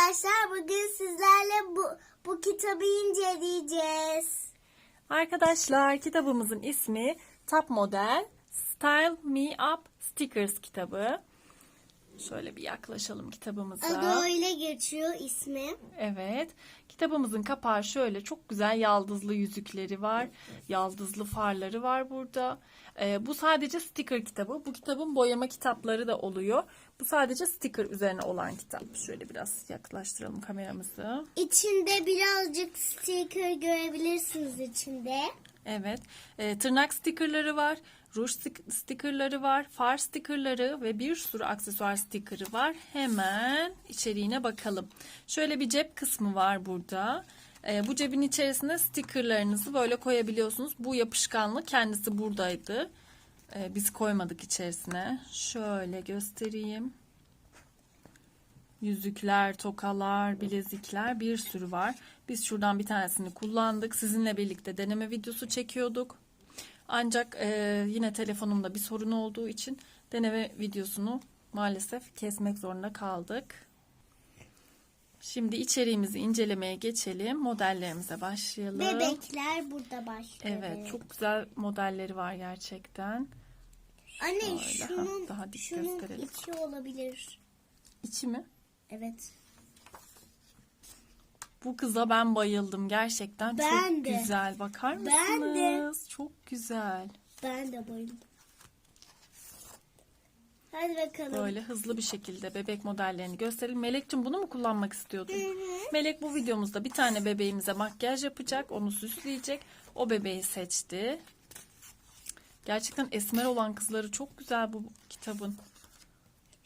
arkadaşlar. Bugün sizlerle bu, bu kitabı inceleyeceğiz. Arkadaşlar kitabımızın ismi Top Model Style Me Up Stickers kitabı. Şöyle bir yaklaşalım kitabımıza. Adı öyle geçiyor ismi. Evet. Kitabımızın kapağı şöyle çok güzel yaldızlı yüzükleri var. Yaldızlı farları var burada. Ee, bu sadece sticker kitabı. Bu kitabın boyama kitapları da oluyor. Bu sadece sticker üzerine olan kitap. Şöyle biraz yaklaştıralım kameramızı. İçinde birazcık sticker görebilirsiniz içinde. Evet. Ee, tırnak stikerleri var. Ruj stikerleri var. Far stikerleri ve bir sürü aksesuar stikeri var. Hemen içeriğine bakalım. Şöyle bir cep kısmı var burada. Ee, bu cebin içerisine stikerlerinizi böyle koyabiliyorsunuz. Bu yapışkanlı kendisi buradaydı. Ee, biz koymadık içerisine. Şöyle göstereyim. Yüzükler, tokalar, bilezikler bir sürü var. Biz şuradan bir tanesini kullandık. Sizinle birlikte deneme videosu çekiyorduk. Ancak e, yine telefonumda bir sorun olduğu için deneme videosunu maalesef kesmek zorunda kaldık. Şimdi içeriğimizi incelemeye geçelim. Modellerimize başlayalım. Bebekler burada başlıyor. Evet, çok güzel modelleri var gerçekten. Anne Şöyle, şunun, ha, daha dik şunun içi olabilir. İçi mi? Evet. Bu kıza ben bayıldım gerçekten. Ben çok de. güzel. Bakar mısınız? Ben de. Çok güzel. Ben de bayıldım. Hadi bakalım. Böyle hızlı bir şekilde bebek modellerini gösterelim. Melek'cim bunu mu kullanmak istiyordun? Melek bu videomuzda bir tane bebeğimize makyaj yapacak. Onu süsleyecek. O bebeği seçti. Gerçekten esmer olan kızları çok güzel bu kitabın.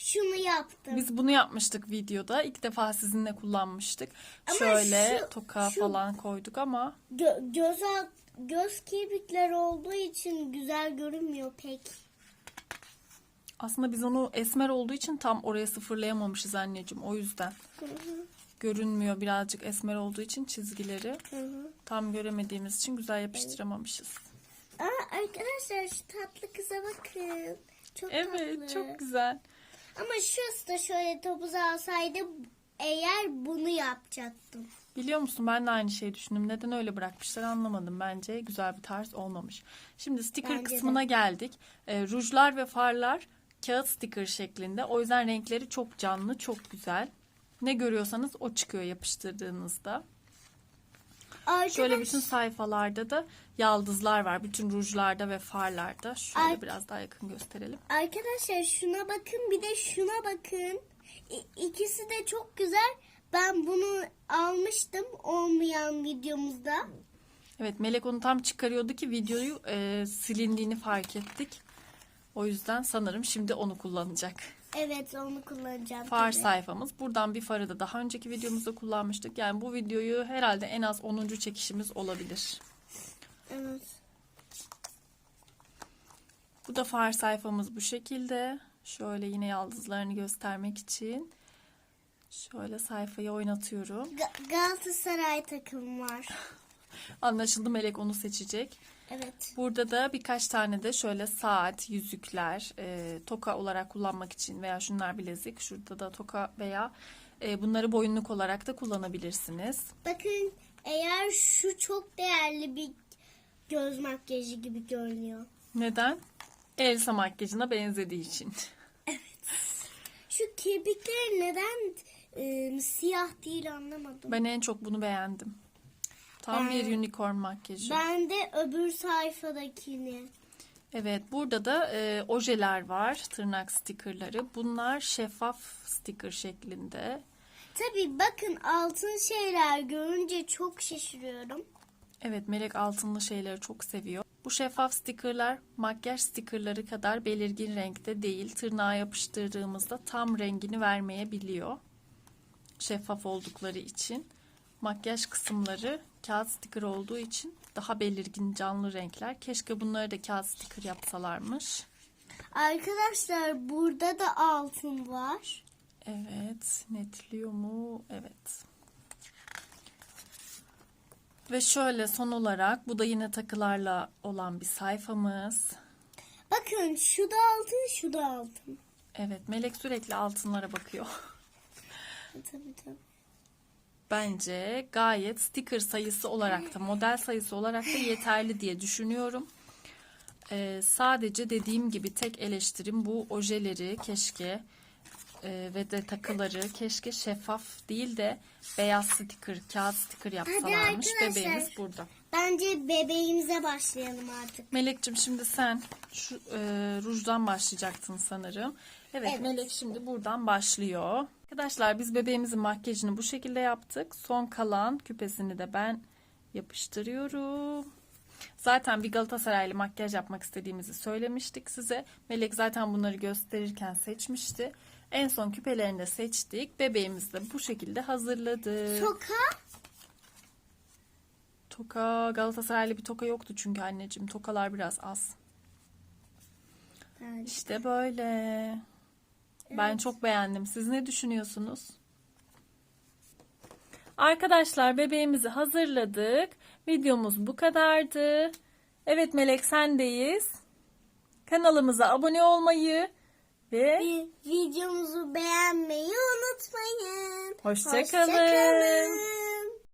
Şunu yaptım. Biz bunu yapmıştık videoda. İlk defa sizinle kullanmıştık. Ama Şöyle şu- toka şu- falan koyduk ama Gö- göz alt, göz kirpikleri olduğu için güzel görünmüyor pek. aslında biz onu esmer olduğu için tam oraya sıfırlayamamışız anneciğim. O yüzden görünmüyor birazcık esmer olduğu için çizgileri tam göremediğimiz için güzel yapıştıramamışız. Aa, arkadaşlar şu tatlı kıza bakın. Çok Evet tatlı. çok güzel. Ama şurası da şöyle topuz alsaydı eğer bunu yapacaktım. Biliyor musun ben de aynı şeyi düşündüm. Neden öyle bırakmışlar anlamadım. Bence güzel bir tarz olmamış. Şimdi sticker Bence de. kısmına geldik. E, rujlar ve farlar kağıt sticker şeklinde. O yüzden renkleri çok canlı, çok güzel. Ne görüyorsanız o çıkıyor yapıştırdığınızda. Arkadaş, Şöyle bütün sayfalarda da yaldızlar var. Bütün rujlarda ve farlarda. Şöyle Ay- biraz daha yakın gösterelim. arkadaşlar şuna bakın bir de şuna bakın. İ- ikisi de çok güzel. Ben bunu almıştım olmayan videomuzda. Evet Melek onu tam çıkarıyordu ki videoyu e, silindiğini fark ettik. O yüzden sanırım şimdi onu kullanacak. Evet onu kullanacağım. Far tabii. sayfamız. Buradan bir farı da daha önceki videomuzda kullanmıştık. Yani bu videoyu herhalde en az 10. çekişimiz olabilir. Evet. Bu da far sayfamız bu şekilde. Şöyle yine yaldızlarını göstermek için. Şöyle sayfayı oynatıyorum. Ga- Galatasaray takım var. Anlaşıldı Melek onu seçecek. Evet. Burada da birkaç tane de şöyle saat, yüzükler, e, toka olarak kullanmak için veya şunlar bilezik. Şurada da toka veya e, bunları boyunluk olarak da kullanabilirsiniz. Bakın eğer şu çok değerli bir göz makyajı gibi görünüyor. Neden? Elsa makyajına benzediği için. Şu kirpikleri neden e, siyah değil anlamadım. Ben en çok bunu beğendim. Tam bir unicorn makyajı. Ben de öbür sayfadakini. Evet, burada da e, ojeler var, tırnak stikerleri. Bunlar şeffaf sticker şeklinde. Tabii bakın altın şeyler görünce çok şaşırıyorum. Evet, Melek altınlı şeyleri çok seviyor. Bu şeffaf stikerler makyaj stikerleri kadar belirgin renkte değil. Tırnağa yapıştırdığımızda tam rengini vermeyebiliyor. Şeffaf oldukları için. Makyaj kısımları kağıt stiker olduğu için daha belirgin canlı renkler. Keşke bunları da kağıt stiker yapsalarmış. Arkadaşlar burada da altın var. Evet, netliyor mu? Evet. Ve şöyle son olarak bu da yine takılarla olan bir sayfamız. Bakın şu da altın şu da altın. Evet, Melek sürekli altınlara bakıyor. Tabii tabii. Bence gayet sticker sayısı olarak da model sayısı olarak da yeterli diye düşünüyorum. Ee, sadece dediğim gibi tek eleştirim bu ojeleri keşke e, ve de takıları keşke şeffaf değil de beyaz sticker, kağıt sticker yapsalarmış. Bebeğimiz burada. Bence bebeğimize başlayalım artık. Melek'cim şimdi sen şu e, rujdan başlayacaktın sanırım. Evet, Evet. Melek şimdi buradan başlıyor. Arkadaşlar biz bebeğimizin makyajını bu şekilde yaptık. Son kalan küpesini de ben yapıştırıyorum. Zaten bir Galatasaraylı makyaj yapmak istediğimizi söylemiştik size. Melek zaten bunları gösterirken seçmişti. En son küpelerini de seçtik. Bebeğimizi de bu şekilde hazırladık. Toka. Toka Galatasaraylı bir toka yoktu çünkü anneciğim. Tokalar biraz az. Evet. İşte böyle. Ben çok beğendim. Siz ne düşünüyorsunuz? Arkadaşlar bebeğimizi hazırladık. Videomuz bu kadardı. Evet Melek sendeyiz. Kanalımıza abone olmayı ve videomuzu beğenmeyi unutmayın. Hoşça kalın. Hoşça kalın.